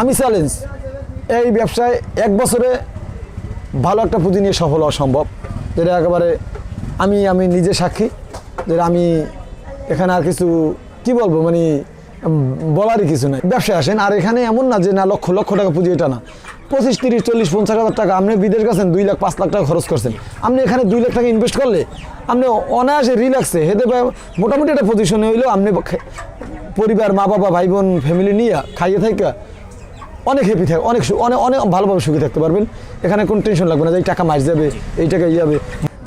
আমি চ্যালেঞ্জ। এই ব্যবসায় এক বছরে ভালো একটা পুঁজি নিয়ে সফল হওয়া সম্ভব। যেটা একেবারে আমি আমি নিজে সাক্ষী। যেটা আমি এখানে আর কিছু, কি বলব মানে বলারই কিছু নাই। ব্যবসায় আসেন, আর এখানে এমন না যে না, লক্ষ লক্ষ টাকা পুঁজি এটা না। পঁচিশ, তিরিশ, চল্লিশ, পঞ্চাশ হাজার টাকা আপনি বিদেশ গেছেন, দুই লাখ, পাঁচ লাখ টাকা খরচ করছেন। আপনি এখানে দুই লাখ টাকা ইনভেস্ট করলে আপনি অনায়াসে রিল্যাক্সে হেঁটে মোটামুটি একটা পজিশনে হইলেও আপনি পরিবার মা বাবা ভাই বোন ফ্যামিলি নিয়ে খাইয়ে থাকা অনেক হ্যাপি থাকে অনেক অনেক অনেক ভালোভাবে সুখী থাকতে পারবেন। এখানে কোনো টেনশন লাগবে না যে এই টাকা মাস যাবে এই টাকা ইয়ে যাবে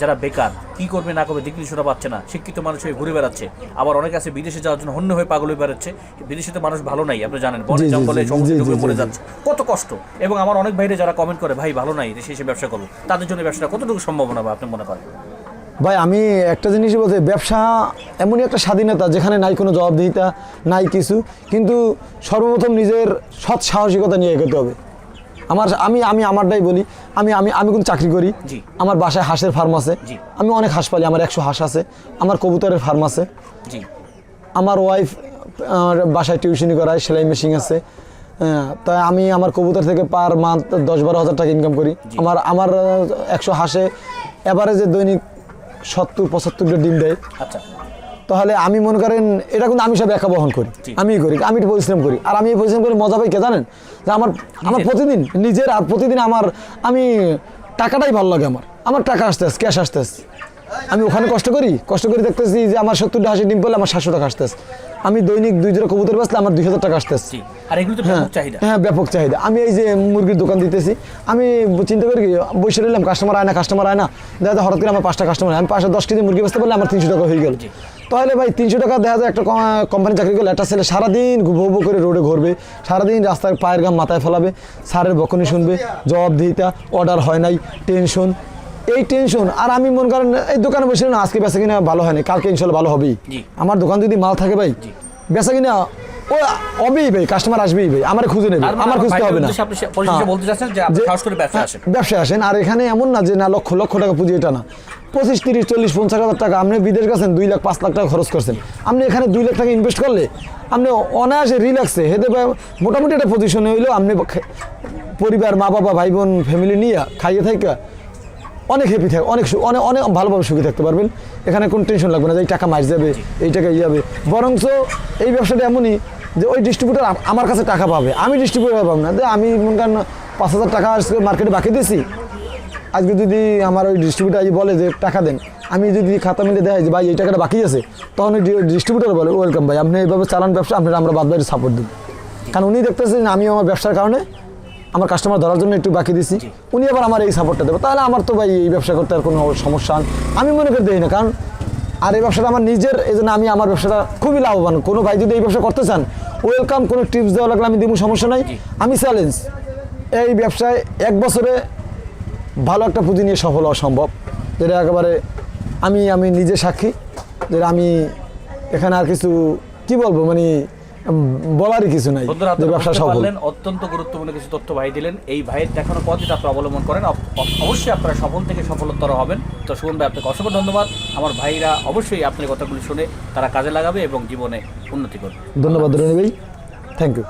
যারা বেকার কি করবে না করবে দিক নির্দেশনা পাচ্ছে না। শিক্ষিত মানুষ হয়ে ঘুরে বেড়াচ্ছে। আবার অনেকে আছে বিদেশে যাওয়ার জন্য হন্য হয়ে পাগল হয়ে বেড়াচ্ছে। বিদেশে তো মানুষ ভালো নাই আপনি জানেন। বনে জঙ্গলে জি, সমস্ত জি, ডুবে জি, পড়ে যাচ্ছে। কত কষ্ট। এবং আমার অনেক ভাইরে যারা কমেন্ট করে ভাই ভালো নাই দেশে এসে ব্যবসা করব তাদের জন্য ব্যবসাটা কতটুকু সম্ভাবনা আপনি মনে করেন? ভাই আমি একটা জিনিসই বলতে ব্যবসা এমনই একটা স্বাধীনতা যেখানে নাই কোনো জবাবদিহিতা নাই কিছু কিন্তু সর্বপ্রথম নিজের সৎ সাহসিকতা নিয়ে এগোতে হবে। আমার আমি আমি আমারটাই বলি আমি আমি আমি কিন্তু চাকরি করি আমার বাসায় হাঁসের ফার্ম আছে আমি অনেক হাঁস পালি আমার একশো হাঁস আছে আমার কবুতরের ফার্ম আছে। আমার ওয়াইফ আমার বাসায় টিউশনি করায় সেলাই মেশিন আছে হ্যাঁ, তাই আমি আমার কবুতর থেকে পার মান্থ দশ বারো হাজার টাকা ইনকাম করি। আমার আমার একশো হাঁসে অ্যাভারেজে দৈনিক সত্তর পঁচাত্তরটা ডিম দেয়। আচ্ছা। তাহলে আমি মনে করেন এটা কিন্তু আমি সব একা বহন করি। আমি করি আমি একটু পরিশ্রম করি। আর আমি এই পরিশ্রম করি মজা পাই কে জানেন? যে আমার আমার প্রতিদিন নিজের আর প্রতিদিন আমার আমি টাকাটাই ভালো লাগে আমার। আমার টাকা আসতে আসছে ক্যাশ আসতে আসে আমি ওখানে কষ্ট করি কষ্ট করে দেখতেছি যে আমার সত্তরটা হাসি ডিম পেলে আমার সাতশো টাকা আসতে আসে আমি দৈনিক দুই জোড়া কবুতর বাঁচলে আমার দুই হাজার টাকা আসতে আসে জি আর এগুলো তো হ্যাঁ ব্যাপক চাহিদা। হ্যাঁ ব্যাপক চাহিদা। আমি এই যে মুরগির দোকান দিতেছি আমি চিন্তা করি বসে রইলাম কাস্টমার আয় না কাস্টমার আয় না। দেখা যায় হঠাৎ করে আমার পাঁচটা কাস্টমার আমি পাঁচটা দশ কেজি মুরগি বেচতে পারলে আমার তিনশো টাকা হয়ে গেল। তাহলে ভাই তিনশো টাকা দেখা যায় একটা কোম্পানি চাকরি করলে একটা ছেলে সারাদিন ভো ভো করে রোডে ঘুরবে সারাদিন রাস্তার পায়ের গাম মাথায় ফেলাবে স্যারের বকনি শুনবে জবাবদিহিতা অর্ডার হয় নাই টেনশন এই টেনশন আর আমি মনে করেন এই দোকানে বসে না আজকে বেচা কিনা ভালো হয়নি কালকে ইনশাল্লাহ ভালো হবেই। আমার দোকান যদি মাল থাকে ভাই। বেচা কিনা ও ভাই কাস্টমার আসবেই ভাই আমার খুঁজে নেবে আমার খুঁজতে হবে না। হ্যাঁ। ব্যবসায় হ্যাঁ, আসেন। আর এখানে এমন না যে না লক্ষ লক্ষ টাকা পুঁজি এটা না। পঁচিশ তিরিশ চল্লিশ পঞ্চাশ হাজার টাকা আপনি বিদেশ গেছেন দুই লাখ পাঁচ লাখ টাকা খরচ করছেন। আপনি এখানে দুই লাখ টাকা ইনভেস্ট করলে আপনি অনায়াসে রিল্যাক্সে হেঁটে মোটামুটি একটা পজিশনে হইলেও আপনি পরিবার মা বাবা ভাই বোন ফ্যামিলি নিয়ে খাইয়ে থাকা অনেক হ্যাপি থাকে, অনেক অনেক অনেক ভালোভাবে সুখী থাকতে পারবেন। এখানে কোনো টেনশন লাগবে না যে এই টাকা মাস যাবে, এই টাকা ইয়ে যাবে বরঞ্চ এই ব্যবসাটা এমনই যে ওই ডিস্ট্রিবিউটার আমার কাছে টাকা পাবে। আমি ডিস্ট্রিবিউটার পাবো না। যে আমি মনে করেন পাঁচ হাজার টাকা আজকে মার্কেটে বাকি দিয়েছি। আজকে যদি আমার ওই ডিস্ট্রিবিউটার বলে যে টাকা দেন, আমি যদি খাতা মিলে দেয় যে ভাই এই টাকাটা বাকি আছে, তখন ওই ডিস্ট্রিবিউটার বলে ওয়েলকাম ভাই, আপনি এইভাবে চালান ব্যবসা, আপনারা আমরা বাদ সাপোর্ট দেবো। কারণ উনি দেখতেছেন আমি আমার ব্যবসার কারণে আমার কাস্টমার ধরার জন্য একটু বাকি দিছি। উনি আবার আমার এই সাপোর্টটা দেবে। তাহলে আমার তো ভাই এই ব্যবসা করতে আর কোনো সমস্যা আমি মনে করে দিই না কারণ আর এই ব্যবসাটা আমার নিজের এই জন্য আমি আমার ব্যবসাটা খুবই লাভবান। কোনো ভাই যদি এই ব্যবসা করতে চান ওয়েলকাম কোনো টিপস দেওয়া লাগলে আমি দিব সমস্যা নাই। আমি চ্যালেঞ্জ এই ব্যবসায় এক বছরে ভালো একটা পুঁজি নিয়ে সফল হওয়া সম্ভব। যেটা একেবারে আমি আমি নিজে সাক্ষী। যেটা আমি এখানে আর কিছু কি বলব মানে বলারই কিছু নাই। যে ব্যবসা সফল। অত্যন্ত গুরুত্বপূর্ণ কিছু তথ্য ভাই দিলেন। এই ভাইয়ের দেখানো পথ যদি আপনি অবলম্বন করেন। অব- অব- অবশ্যই আপনারা সফল থেকে সফলতর হবেন। তো সুমন ভাই আপনাকে অসংখ্য ধন্যবাদ। আমার ভাইরা অবশ্যই আপনার কথাগুলি শুনে তারা কাজে লাগাবে এবং জীবনে উন্নতি করবে। ধন্যবাদ রনি ভাই। Thank you